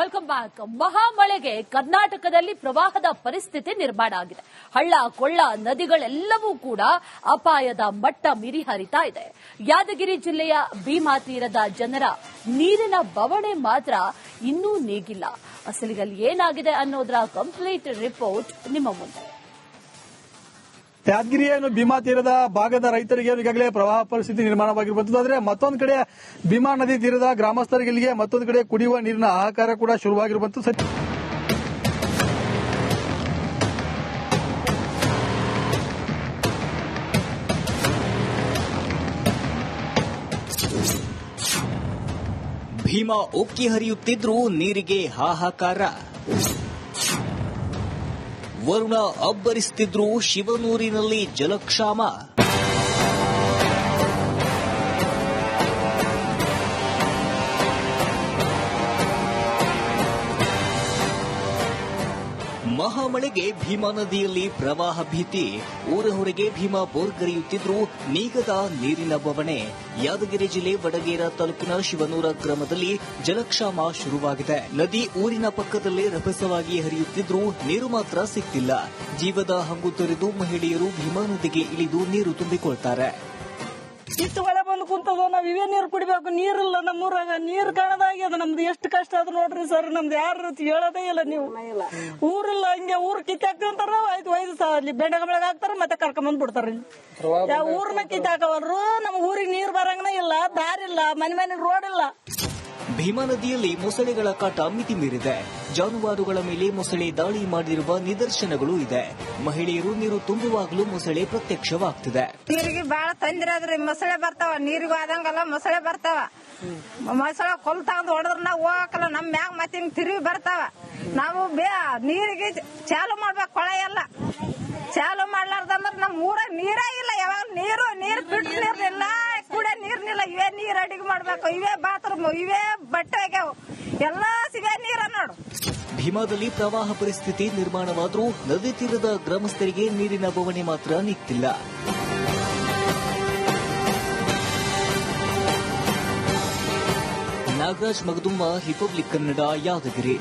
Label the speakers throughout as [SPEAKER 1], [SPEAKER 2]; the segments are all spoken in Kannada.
[SPEAKER 1] Welcome back. ಮಹಾಮಳೆಗೆ ಕರ್ನಾಟಕದಲ್ಲಿ ಪ್ರವಾಹದ ಪರಿಸ್ಥಿತಿ ನಿರ್ಮಾಣ ಆಗಿದೆ. ಹಳ್ಳ, ಕೊಳ್ಳ, ನದಿಗಳೆಲ್ಲವೂ ಕೂಡ ಅಪಾಯದ ಮಟ್ಟ ಮೀರಿ ಹರಿತಾ ಇದೆ. ಯಾದಗಿರಿ ಜಿಲ್ಲೆಯ ಭೀಮಾ ತೀರದ ಜನರ ನೀರಿನ ಬವಣೆ ಮಾತ್ರ ಇನ್ನೂ ನೀಗಿಲ್ಲ. ಅಸಲಿಗಲ್ಲಿ ಏನಾಗಿದೆ ಅನ್ನೋದರ ಕಂಪ್ಲೀಟ್ ರಿಪೋರ್ಟ್ ನಿಮ್ಮ ಮುಂದೆ.
[SPEAKER 2] ಯಾದಗಿರಿ ಏನು ಭೀಮಾ ತೀರದ ಭಾಗದ ರೈತರಿಗೆ ಈಗಾಗಲೇ ಪ್ರವಾಹ ಪರಿಸ್ಥಿತಿ ನಿರ್ಮಾಣವಾಗಿರುವಂತದ್ದು ಆದರೆ ಮತ್ತೊಂದು ಕಡೆ ಭೀಮಾ ನದಿ ತೀರದ ಗ್ರಾಮಸ್ಥರಿಗೆ ಮತ್ತೊಂದು ಕಡೆ ಕುಡಿಯುವ ನೀರಿನ ಆಹಾರ ಕೂಡ ಶುರುವಾಗಿರುವಂತದ್ದು
[SPEAKER 3] ಭೀಮಾ ಉಕ್ಕಿ ಹರಿಯುತ್ತಿದ್ರೂ ನೀರಿಗೆ ಹಾಹಾಕಾರ. ವರುಣ ಅಬ್ಬರಿಸ್ತಿದ್ರು ಶಿವನೂರಿನಲ್ಲಿ ಜಲಕ್ಷಾಮ. ಮಹಾಮಳೆಗೆ ಭೀಮಾ ನದಿಯಲ್ಲಿ ಪ್ರವಾಹ ಭೀತಿ. ಊರ ಹೊರಗೆ ಭೀಮಾ ಬೋರ್ಗರೆಯುತ್ತಿದ್ರೂ ನೀಗದ ನೀರಿನ ಬವಣೆ. ಯಾದಗಿರಿ ಜಿಲ್ಲೆ ವಡಗೇರ ತಾಲೂಕಿನ ಶಿವನೂರ ಗ್ರಾಮದಲ್ಲಿ ಜಲಕ್ಷಾಮ ಶುರುವಾಗಿದೆ. ನದಿ ಊರಿನ ಪಕ್ಕದಲ್ಲೇ ರಭಸವಾಗಿ ಹರಿಯುತ್ತಿದ್ರೂ ನೀರು ಮಾತ್ರ ಸಿಗ್ತಿಲ್ಲ ಜೀವದ ಹಂಗು ತೊರೆದು ಮಹಿಳೆಯರು ಭೀಮಾ ನದಿಗೆ ಇಳಿದು ನೀರು ತುಂಬಿಕೊಳ್ತಾರೆ.
[SPEAKER 4] ಇಷ್ಟು ಮಳೆ ಬಂದು ಕುಂತದ ನಾವ್ ಇವೇ ನೀರು ಕುಡಿಬೇಕು ನೀರಿಲ್ಲ ನಮ್ಮೂರಾಗ. ನೀರ್ ಕಾಣದಾಗ್ಯದ ನಮ್ದು ಎಷ್ಟು ಕಷ್ಟ ಅದ ನೋಡ್ರಿ ಸರ್ ನಮ್ದು ಯಾರು ಹೇಳೋದೇ ಇಲ್ಲ ನೀವು. ಊರಿಲ್ಲ ಹಿಂಗೆ ಊರ್ ಕಿತ್ತಾಕ್ತಾರ ಆಯ್ತು ಐದು ಸಹ ಅಲ್ಲಿ ಬೆಂಡಗಮಳಗ ಹಾಕ್ತಾರ ಮತ್ತೆ ಕರ್ಕೊಂಬಂದ್ ಬಿಡ್ತಾರ ಇಲ್ಲಿ. ಯಾವ ಊರ್ನ ಕಿತ್ತಾಕವ್ರು ನಮ್ ಊರಿಗೆ ನೀರ್ ಬರಂಗನ ಇಲ್ಲ ದಾರಿಲ್ಲ ಮನೆ ಮನೆ ರೋಡ್ ಇಲ್ಲ.
[SPEAKER 3] ಭೀಮಾ ನದಿಯಲ್ಲಿ ಮೊಸಳೆಗಳ ಕಾಟ ಮಿತಿ ಮೀರಿದೆ. ಜಾನುವಾರುಗಳ ಮೇಲೆ ಮೊಸಳೆ ದಾಳಿ ಮಾಡಿರುವ ನಿದರ್ಶನಗಳು ಇದೆ. ಮಹಿಳೆಯರು ನೀರು ತುಂಬುವಾಗಲೂ ಮೊಸಳೆ ಪ್ರತ್ಯಕ್ಷವಾಗ್ತಿದೆ.
[SPEAKER 5] ನೀರಿಗೆ ಬಹಳ ತೊಂದರೆ ಆದ್ರೆ ಮೊಸಳೆ ಬರ್ತಾವ, ನೀರಿಗೂ ಆದಂಗಲ್ಲ, ಮೊಸಳೆ ಬರ್ತಾವ. ಮೊಸಳೆ ಕೊಲ್ ತಗೊಂಡ್ ಹೊಡೆದ್ರ ನಾವು ಹೋಗಕಲ್ಲ, ನಮ್ ಮ್ಯಾಗ ಮತ್ತೆ ಹಿಂಗ್ ತಿರುಗಿ ಬರ್ತಾವ. ನಾವು ನೀರಿಗೆ ಚಾಲು ಮಾಡ್ಬೇಕು ಕೊಳೆ ಎಲ್ಲ. ಚಾಲು ಮಾಡ್ಲಾರ್ದಂದ್ರ ನಮ್ ಊರಾಗ ನೀರೇ ಇಲ್ಲ, ಯಾವಾಗ ನೀರು ನೀರು ಬಿಟ್ಟು ನೀರ್ನಿಲ್ಲ ಕುಡಿಯೋ ನೀರ್ನಿಲ್ಲ, ಇವೇ ನೀರ್ ಅಡಿಗೆ ಮಾಡ್ಬೇಕು, ಇವೇ ಬಾತ್ರೂಮ್ ಇವೇ ಬಟ್ಟೆ ಎಲ್ಲಾ ಸಿಗೇ ನೀರ ನೋಡು.
[SPEAKER 3] ಭೀಮಾದಲ್ಲಿ ಪ್ರವಾಹ ಪರಿಸ್ಥಿತಿ ನಿರ್ಮಾಣವಾದರೂ ನದಿ ತೀರದ ಗ್ರಾಮಸ್ಥರಿಗೆ ನೀರಿನ ಬವಣೆ ಮಾತ್ರ ನಿಂತಿಲ್ಲ. Nagaraj Magadum Republic Kannada Yadagiri.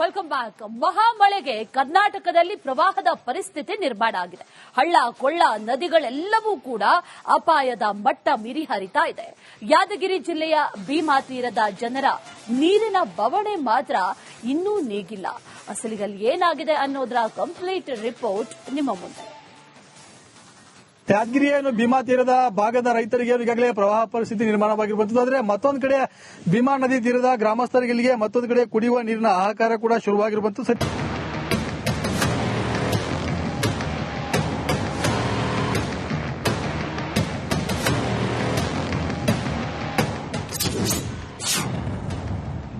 [SPEAKER 1] Welcome back. ಮಹಾಮಳೆಗೆ ಕರ್ನಾಟಕದಲ್ಲಿ ಪ್ರವಾಹದ ಪರಿಸ್ಥಿತಿ ನಿರ್ಮಾಣ ಆಗಿದೆ. ಹಳ್ಳ, ಕೊಳ್ಳ, ನದಿಗಳೆಲ್ಲವೂ ಕೂಡ ಅಪಾಯದ ಮಟ್ಟ ಮೀರಿ ಹರಿತಾ ಇದೆ. ಯಾದಗಿರಿ ಜಿಲ್ಲೆಯ ಭೀಮಾ ತೀರದ ಜನರ ನೀರಿನ ಬವಣೆ ಮಾತ್ರ ಇನ್ನೂ ನೀಗಿಲ್ಲ. ಅಸಲಿಗಲ್ಲಿ ಏನಾಗಿದೆ ಅನ್ನೋದರ ಕಂಪ್ಲೀಟ್ ರಿಪೋರ್ಟ್ ನಿಮ್ಮ ಮುಂದೆ.
[SPEAKER 2] ಯಾದಗಿರಿ ಏನು ಭೀಮಾ ತೀರದ ಭಾಗದ ರೈತರಿಗೆ ಈಗಾಗಲೇ ಪ್ರವಾಹ ಪರಿಸ್ಥಿತಿ ನಿರ್ಮಾಣವಾಗಿರಬಹುದು ಆದರೆ ಮತ್ತೊಂದು ಕಡೆ ಭೀಮಾ ನದಿ ತೀರದ ಗ್ರಾಮಸ್ಥರಿಗೆ ಮತ್ತೊಂದು ಕಡೆ ಕುಡಿಯುವ ನೀರಿನ ಆಹಾರ ಕೂಡ ಶುರುವಾಗಿರುವಂತದ್ದು ಸತ್ಯ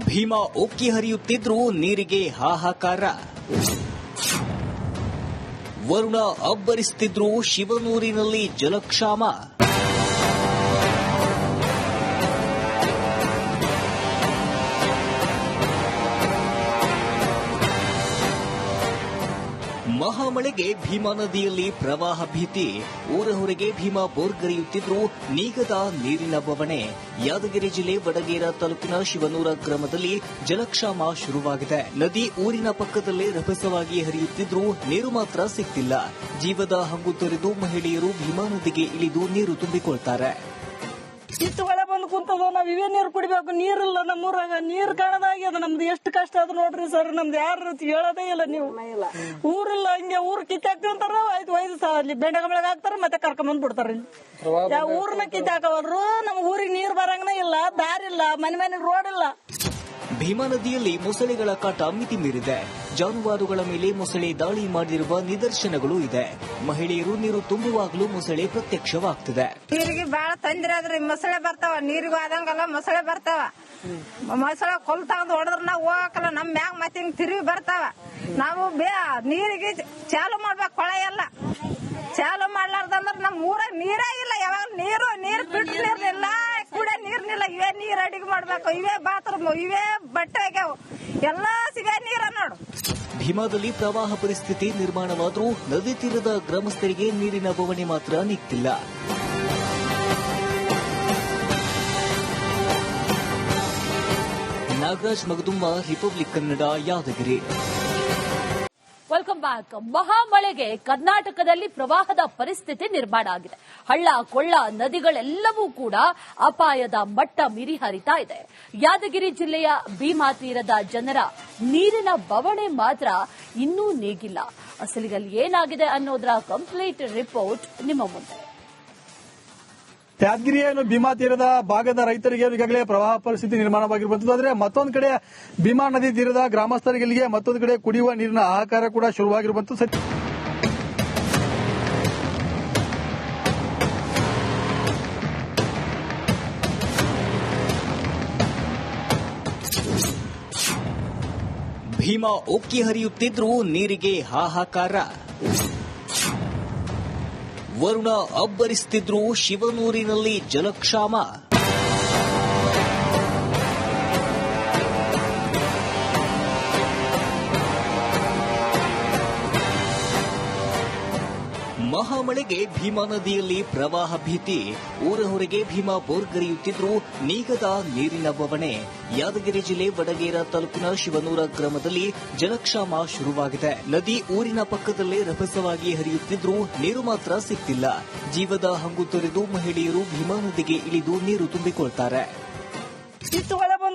[SPEAKER 3] ಭೀಮಾ ಉಕ್ಕಿ ಹರಿಯುತ್ತಿದ್ರೂ ನೀರಿಗೆ ಹಾಹಾಕಾರ. ವರುಣ ಅಬ್ಬರಿಸ್ತಿದ್ರು ಶಿವನೂರಿನಲ್ಲಿ ಜಲಕ್ಷಾಮ. ಮಹಾಮಳೆಗೆ ಭೀಮಾ ನದಿಯಲ್ಲಿ ಪ್ರವಾಹ ಭೀತಿ. ಊರ ಹೊರಗೆ ಭೀಮಾ ಬೋರ್ಗರಿಯುತ್ತಿದ್ರು ನೀಗದ ನೀರಿನ ಬವಣೆ. ಯಾದಗಿರಿ ಜಿಲ್ಲೆ ವಡಗೇರ ತಾಲೂಕಿನ ಶಿವನೂರ ಗ್ರಾಮದಲ್ಲಿ ಜಲಕ್ಷಾಮ ಶುರುವಾಗಿದೆ. ನದಿ ಊರಿನ ಪಕ್ಕದಲ್ಲೇ ರಭಸವಾಗಿ ಹರಿಯುತ್ತಿದ್ರೂ ನೀರು ಮಾತ್ರ ಸಿಗ್ತಿಲ್ಲ ಜೀವದ ಹಂಗು ತೊರೆದು ಮಹಿಳೆಯರು ಭೀಮಾ ನದಿಗೆ ಇಳಿದು ನೀರು ತುಂಬಿಕೊಳ್ತಾರೆ.
[SPEAKER 4] ಕುಂತದ ನಾವ್ ಇವೇ ನೀರು ಕುಡಿಬೇಕು ನೀರಿಲ್ಲ ನಮ್ಮೂರಾಗ ನೀರ್ ಕಾಣದಾಗ್ಯದ ನಮ್ದು ಎಷ್ಟು ಕಷ್ಟ ಅದ ನೋಡ್ರಿ ಸರ್ ನಮ್ದು ಯಾರು ಹೇಳೋದೇ ಇಲ್ಲ ನೀವು. ಊರಿಲ್ಲ ಹಿಂಗೆ ಊರ್ ಕಿತ್ತಾಕ್ತಿವಂತಾರ ಆಯ್ತು ಐದು ಸರ್ ಅಲ್ಲಿ ಬೆಂಡಗಮಳಗ ಹಾಕ್ತಾರ ಮತ್ತೆ ಕರ್ಕೊಂಬಂದ್ ಬಿಡ್ತಾರ ಊರ್ನ ಕಿತ್ತಾಕವ್ರು ನಮ್ ಊರಿಗೆ ನೀರ್ ಬರಂಗನ ಇಲ್ಲ ದಾರಿ ಇಲ್ಲ ಮನೆ ಮನೆ ರೋಡ್ ಇಲ್ಲ.
[SPEAKER 3] ಭೀಮಾ ನದಿಯಲ್ಲಿ ಮೊಸಳೆಗಳ ಕಾಟ ಮಿತಿ ಮೀರಿದೆ. ಜಾನುವಾರುಗಳ ಮೇಲೆ ಮೊಸಳೆ ದಾಳಿ ಮಾಡಿರುವ ನಿದರ್ಶನಗಳು ಇದೆ. ಮಹಿಳೆಯರು ನೀರು ತುಂಬುವಾಗಲೂ ಮೊಸಳೆ ಪ್ರತ್ಯಕ್ಷವಾಗ್ತದೆ.
[SPEAKER 5] ನೀರಿಗೆ ಬಹಳ ತೊಂದರೆ ಆದ್ರೆ ಮೊಸಳೆ ಬರ್ತಾವ, ನೀರಿಗೂ ಆದಂಗಲ್ಲ, ಮೊಸಳೆ ಬರ್ತಾವ. ಮೊಸಳೆ ಕೊಲ್ ತಗೊಂಡ್ ಹೊಡೆದ್ರ ನಾವು ಹೋಗಕಲ್ಲ, ನಮ್ ಮ್ಯಾಗ ಮತ್ತೆ ತಿರುಗಿ ಬರ್ತಾವ. ನಾವು ನೀರಿಗೆ ಚಾಲು ಮಾಡ್ಬೇಕು ಕೊಳೆ ಎಲ್ಲ. ಚಾಲು ಮಾಡ್ಲಾರ್ದಂದ್ರ ನಮ್ ಊರಾಗ ನೀರೇ ಇಲ್ಲ ಯಾವಾಗ ನೀರು ನೀರು ಬಿಟ್ಟು ನೀರ್ನಿಲ್ಲ ಕುಡಿಯೋ ನೀರ್ನಿಲ್ಲ, ಇವೇ ನೀರ್ ಅಡಿಗೆ ಮಾಡ್ಬೇಕು, ಇವೇ ಬಾತ್ರೂಮ್ ಇವೇ ಬಟ್ಟೆ ಆಗ್ಯಾವ. ಎಲ್ಲಾ ಸಿಗೇ ನೀರ ನೋಡು.
[SPEAKER 3] ಭೀಮಾದಲ್ಲಿ ಪ್ರವಾಹ ಪರಿಸ್ಥಿತಿ ನಿರ್ಮಾಣವಾದರೂ ನದಿ ತೀರದ ಗ್ರಾಮಸ್ಥರಿಗೆ ನೀರಿನ ಬವಣೆ ಮಾತ್ರ ನಿಂತಿಲ್ಲ Nagaraj Magadumba Republic Kannada Yadagiri.
[SPEAKER 1] Welcome back ಮಹಾಮಳೆಗೆ ಕರ್ನಾಟಕದಲ್ಲಿ ಪ್ರವಾಹದ ಪರಿಸ್ಥಿತಿ ನಿರ್ಮಾಣ ಆಗಿದೆ. ಹಳ್ಳ, ಕೊಳ್ಳ, ನದಿಗಳೆಲ್ಲವೂ ಕೂಡ ಅಪಾಯದ ಮಟ್ಟ ಮೀರಿ ಹರಿತಾ ಇದೆ. ಯಾದಗಿರಿ ಜಿಲ್ಲೆಯ ಭೀಮಾ ತೀರದ ಜನರ ನೀರಿನ ಬವಣೆ ಮಾತ್ರ ಇನ್ನೂ ನೀಗಿಲ್ಲ. ಅಸಲಿಗಲ್ಲಿ ಏನಾಗಿದೆ ಅನ್ನೋದರ ಕಂಪ್ಲೀಟ್ ರಿಪೋರ್ಟ್ ನಿಮ್ಮ ಮುಂದೆ.
[SPEAKER 2] ಯಾದಗಿರಿಯ ಏನು ಭೀಮಾ ತೀರದ ಭಾಗದ ರೈತರಿಗೆ ಈಗಾಗಲೇ ಪ್ರವಾಹ ಪರಿಸ್ಥಿತಿ ನಿರ್ಮಾಣವಾಗಿರುವಂತದ್ದು ಆದ್ರೆ ಮತ್ತೊಂದು ಕಡೆ ಭೀಮಾ ನದಿ ತೀರದ ಗ್ರಾಮಸ್ಥರಿಗೆ ಮತ್ತೊಂದು ಕಡೆ ಕುಡಿಯುವ ನೀರಿನ ಆಹಾರ ಕೂಡ ಶುರುವಾಗಿರುವಂತದ್ದು
[SPEAKER 3] ಭೀಮಾ ಉಕ್ಕಿ ಹರಿಯುತ್ತಿದ್ರೂ ನೀರಿಗೆ ಹಾಹಾಕಾರ. ವರುಣ ಅಬ್ಬರಿಸ್ತಿದ್ರು ಶಿವನೂರಿನಲ್ಲಿ ಜಲಕ್ಷಾಮ. ಮಹಾಮಳೆಗೆ ಭೀಮಾ ನದಿಯಲ್ಲಿ ಪ್ರವಾಹ ಭೀತಿ. ಊರ ಹೊರಗೆ ಭೀಮಾ ಬೋರ್ಗರಿಯುತ್ತಿದ್ರೂ ನೀಗದ ನೀರಿನ ಬವಣೆ. ಯಾದಗಿರಿ ಜಿಲ್ಲೆ ವಡಗೇರ ತಾಲೂಕಿನ ಶಿವನೂರ ಗ್ರಾಮದಲ್ಲಿ ಜಲಕ್ಷಾಮ ಶುರುವಾಗಿದೆ. ನದಿ ಊರಿನ ಪಕ್ಕದಲ್ಲೇ ರಭಸವಾಗಿ ಹರಿಯುತ್ತಿದ್ರೂ ನೀರು ಮಾತ್ರ ಸಿಗ್ತಿಲ್ಲ ಜೀವದ ಹಂಗು ತೊರೆದು ಮಹಿಳೆಯರು ಭೀಮಾ ನದಿಗೆ ಇಳಿದು ನೀರು ತುಂಬಿಕೊಳ್ತಾರೆ.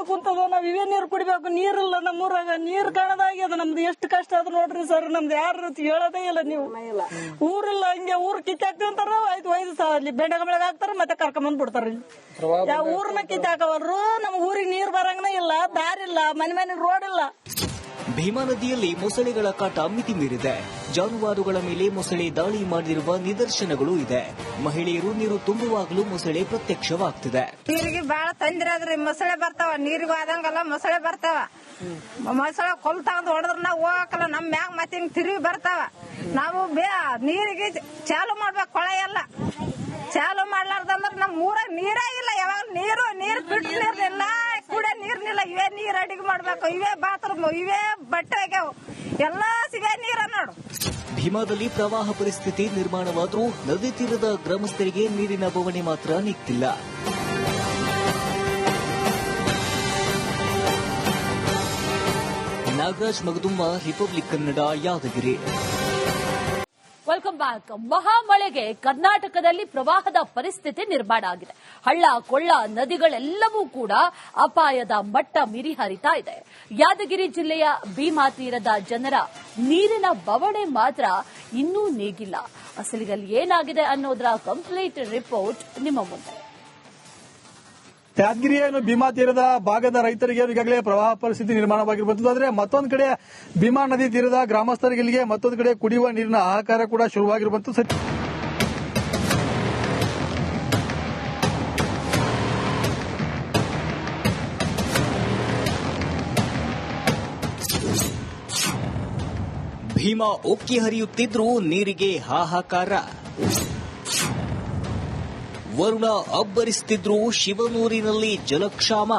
[SPEAKER 4] ಕುಂತದ ನಾವ್ ಇವೇ ನೀರ್ ಕುಡಿಬೇಕು ನೀರಿಲ್ಲ ನಮ್ಮೂರಾಗ. ನೀರ್ ಕಾಣದಾಗ್ಯದ ನಮ್ದು. ಎಷ್ಟು ಕಷ್ಟ ಅದ ನೋಡ್ರಿ ಸರ್ ನಮ್ದು ಯಾರು ಹೇಳೋದೇ ಇಲ್ಲ ನೀವು. ಊರಿಲ್ಲ ಹಂಗೆ ಊರ್ ಕಿತ್ತಾಕ್ತಿವಿ ಅಂತಾರ ಐದು ಐದು ಸಾವಿರ ಅಲ್ಲಿ ಬೆಂಡಗಮಳಗ ಹಾಕ್ತಾರ ಮತ್ತೆ ಕರ್ಕೊಂಬಂದ್ ಬಿಡ್ತಾರ ಯಾವ ಊರ್ನ ಕಿತ್ತಾಕವಲ್ರು ನಮ್ ಊರಿಗೆ ನೀರ್ ಬರಂಗನ ಇಲ್ಲ ದಾರಿಲ್ಲ ಮನೆ ಮನೆ ರೋಡ್ ಇಲ್ಲ.
[SPEAKER 3] ಭೀಮಾ ನದಿಯಲ್ಲಿ ಮೊಸಳೆಗಳ ಕಾಟ ಮಿತಿ ಮೀರಿದೆ. ಜಾನುವಾರುಗಳ ಮೇಲೆ ಮೊಸಳೆ ದಾಳಿ ಮಾಡಿರುವ ನಿದರ್ಶನಗಳು ಇದೆ. ಮಹಿಳೆಯರು ನೀರು ತುಂಬುವಾಗಲೂ ಮೊಸಳೆ ಪ್ರತ್ಯಕ್ಷವಾಗ್ತಿದೆ.
[SPEAKER 5] ನೀರಿಗೆ ಬಹಳ ತೊಂದ್ರೆ ಮೊಸಳೆ ಬರ್ತಾವ. ನೀರಿಗೆ ಆದಂಗಲ್ಲ ಮೊಸಳೆ ಬರ್ತಾವ. ಮೊಸಳೆ ಕೊಲ್ ತಗೊಂಡು ಹೊಡೆದ್ರ ನಾವು ಹೋಗಕಲ್ಲ ನಮ್ ಮ್ಯಾಗ ಮತ್ತೆ ತಿರುಗಿ ಬರ್ತಾವ. ನಾವು ನೀರಿಗೆ ಚಾಲು ಮಾಡ್ಬೇಕು ಕೊಳ ಎಲ್ಲ. ಚಾಲು ಮಾಡ್ಲಾರ್ದಂದ್ರ ನಮ್ ಊರಾಗ ನೀರೇ ಇಲ್ಲ. ಯಾವಾಗ ನೀರು ನೀರು ಬಿಟ್ಟು ನೀರ್ನಿಲ್ಲ ಕುಡಿಯೋ ನೀರ್ನಿಲ್ಲ, ಇವೇ ನೀರ್ ಅಡಿಗೆ ಮಾಡ್ಬೇಕು, ಇವೇ ಬಾತ್ರೂಮ್ ಇವೇ ಬಟ್ಟೆ ಆಗ್ಯಾವ ಎಲ್ಲಾ ಸಿಗೇ ನೀರ ನೋಡು.
[SPEAKER 3] ಭೀಮಾದಲ್ಲಿ ಪ್ರವಾಹ ಪರಿಸ್ಥಿತಿ ನಿರ್ಮಾಣವಾದರೂ ನದಿ ತೀರದ ಗ್ರಾಮಸ್ಥರಿಗೆ ನೀರಿನ ಬವಣೆ ಮಾತ್ರ ನಿಂತಿಲ್ಲ Nagaraj Magadum Republic Kannada Yadagiri.
[SPEAKER 1] Welcome back. ಮಹಾಮಳೆಗೆ ಕರ್ನಾಟಕದಲ್ಲಿ ಪ್ರವಾಹದ ಪರಿಸ್ಥಿತಿ ನಿರ್ಮಾಣ ಆಗಿದೆ. ಹಳ್ಳ, ಕೊಳ್ಳ, ನದಿಗಳೆಲ್ಲವೂ ಕೂಡ ಅಪಾಯದ ಮಟ್ಟ ಮೀರಿ ಹರಿತಾ ಇದೆ. ಯಾದಗಿರಿ ಜಿಲ್ಲೆಯ ಭೀಮಾ ತೀರದ ಜನರ ನೀರಿನ ಬವಣೆ ಮಾತ್ರ ಇನ್ನೂ ನೀಗಿಲ್ಲ. ಅಸಲಿಗಲ್ಲಿ ಏನಾಗಿದೆ ಅನ್ನೋದರ ಕಂಪ್ಲೀಟ್ ರಿಪೋರ್ಟ್ ನಿಮ್ಮ ಮುಂದೆ.
[SPEAKER 2] ಯಾದಗಿರಿಯ ಏನು ಭೀಮಾ ತೀರದ ಭಾಗದ ರೈತರಿಗೆ ಈಗಾಗಲೇ ಪ್ರವಾಹ ಪರಿಸ್ಥಿತಿ ನಿರ್ಮಾಣವಾಗಿರುವಂತದ್ದು ಆದರೆ ಮತ್ತೊಂದು ಕಡೆ ಭೀಮಾ ನದಿ ತೀರದ ಗ್ರಾಮಸ್ಥರಿಗೆ ಮತ್ತೊಂದು ಕಡೆ ಕುಡಿಯುವ ನೀರಿನ ಆಹಾರ ಕೂಡ ಶುರುವಾಗಿರುವಂತ
[SPEAKER 3] ಭೀಮಾ ಉಕ್ಕಿ ಹರಿಯುತ್ತಿದ್ರೂ ನೀರಿಗೆ ಹಾಹಾಕಾರ. ವರುಣ ಅಬ್ಬರಿಸ್ತಿದ್ರು ಶಿವನೂರಿನಲ್ಲಿ ಜಲಕ್ಷಾಮ.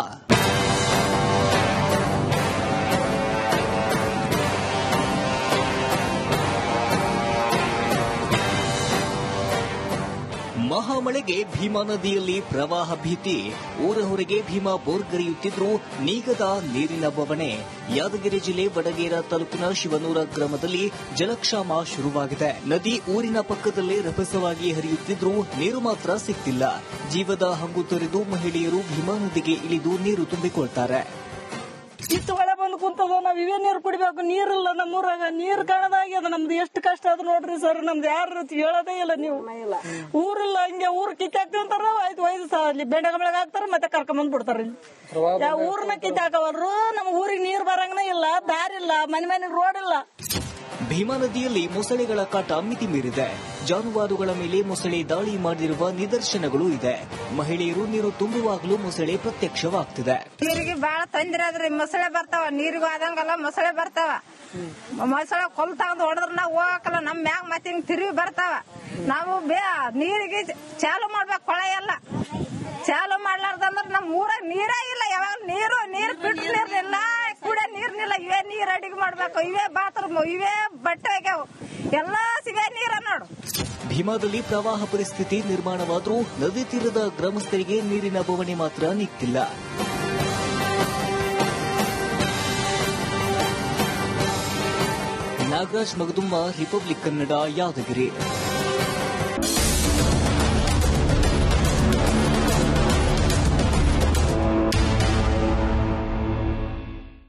[SPEAKER 3] ಮಹಾಮಳೆಗೆ ಭೀಮಾ ನದಿಯಲ್ಲಿ ಪ್ರವಾಹ ಭೀತಿ. ಊರ ಹೊರಗೆ ಭೀಮಾ ಬೋರ್ಗರಿಯುತ್ತಿದ್ರು ನೀಗದ ನೀರಿನ ಬವಣೆ. ಯಾದಗಿರಿ ಜಿಲ್ಲೆ ವಡಗೇರ ತಾಲೂಕಿನ ಶಿವನೂರ ಗ್ರಾಮದಲ್ಲಿ ಜಲಕ್ಷಾಮ ಶುರುವಾಗಿದೆ. ನದಿ ಊರಿನ ಪಕ್ಕದಲ್ಲೇ ರಭಸವಾಗಿ ಹರಿಯುತ್ತಿದ್ರು ನೀರು ಮಾತ್ರ ಸಿಗ್ತಿಲ್ಲ ಜೀವದ ಹಂಗು ತೊರೆದು ಮಹಿಳೆಯರು ಭೀಮಾ ನದಿಗೆ ಇಳಿದು ನೀರು ತುಂಬಿಕೊಳ್ತಾರೆ.
[SPEAKER 4] ಕುಂತದ ನಾವ್ ಇವೇ ನೀರ್ ಕುಡಿಬೇಕು ನೀರಿಲ್ಲ ನಮ್ಮೂರಾಗ. ನೀರ್ ಕಾಣದಾಗ್ಯದ. ನಮ್ದು ಎಷ್ಟು ಕಷ್ಟ ಅದ ನೋಡ್ರಿ ಸರ್. ನಮ್ದು ಯಾರು ಹೇಳೋದೇ ಇಲ್ಲ ನೀವು. ಊರಿಲ್ಲ ಹಂಗೆ ಊರ್ ಕಿತ್ತಾಕ್ತಿವಿ ಅಂತಾರ ಐದು ಐದು ಸಾವಿರ ಅಲ್ಲಿ ಬೆಂಡಗಮಳಗ ಹಾಕ್ತಾರ ಮತ್ತೆ ಕರ್ಕೊಂಬಂದ್ ಬಿಡ್ತಾರ ಇಲ್ಲಿ. ಯಾವ ಊರ್ನ ಕಿತ್ತಾಕವಲ್ರು ನಮ್ ಊರಿಗೆ ನೀರ್ ಬರಂಗನ ಇಲ್ಲ ದಾರಿ ಇಲ್ಲ ಮನೆ ಮನೆ ರೋಡ್ ಇಲ್ಲ.
[SPEAKER 3] ಭೀಮಾ ನದಿಯಲ್ಲಿ ಮೊಸಳೆಗಳ ಕಾಟ ಮಿತಿ ಮೀರಿದೆ. ಜಾನುವಾರುಗಳ ಮೇಲೆ ಮೊಸಳೆ ದಾಳಿ ಮಾಡಿರುವ ನಿದರ್ಶನಗಳು ಇದೆ. ಮಹಿಳೆಯರು ನೀರು ತುಂಬುವಾಗಲೂ ಮೊಸಳೆ ಪ್ರತ್ಯಕ್ಷವಾಗ್ತಿದೆ.
[SPEAKER 5] ನೀರಿಗೆ ಬಹಳ ತೊಂದರೆ ಅದ್ರಿ ಮೊಸಳೆ ಬರ್ತಾವ, ನೀರಿಗೂ ಆದಂಗಲ್ಲ, ಮೊಸಳೆ ಬರ್ತಾವ. ಮೊಸಳೆ ಕೊಲ್ ತಗೊಂಡು ಹೊಡೆದ್ರ ನಾವು ಹೋಗಕಲ್ಲ ನಮ್ ಮ್ಯಾಗ ಮತ್ತೆ ತಿರುಗಿ ಬರ್ತಾವ. ನಾವು ನೀರಿಗೆ ಚಾಲು ಮಾಡ್ಬೇಕು ಕೊಳೆ ಎಲ್ಲ. ಚಾಲು ಮಾಡ್ಲಾರ್ದಂದ್ರ ನಮ್ ಊರಾಗ ನೀರೇ ಇಲ್ಲ ಯಾವಾಗ ನೀರು ನೀರು ಬಿಟ್ಟು ಕುಡಿಯೋ ಇಲ್ಲ ಇವೇ ನೀರ್ ಅಡಿಗೆ ಮಾಡ್ಬೇಕು, ಇವೇ ಬಾತ್ರೂಮ್ ಇವೇ ಬಟ್ಟೆ ಆಗ್ಯಾವ ಎಲ್ಲಾ ಸಿಗೇ ನೀರ ನೋಡು.
[SPEAKER 3] ಭೀಮಾದಲ್ಲಿ ಪ್ರವಾಹ ಪರಿಸ್ಥಿತಿ ನಿರ್ಮಾಣವಾದರೂ ನದಿ ತೀರದ ಗ್ರಾಮಸ್ಥರಿಗೆ ನೀರಿನ ಬವಣೆ ಮಾತ್ರ ನಿಂತಿಲ್ಲ ನಾಗರಾಜ್ ಮಗದುಮ್ಮ ರಿಪಬ್ಲಿಕ್ ಕನ್ನಡ ಯಾದಗಿರಿ.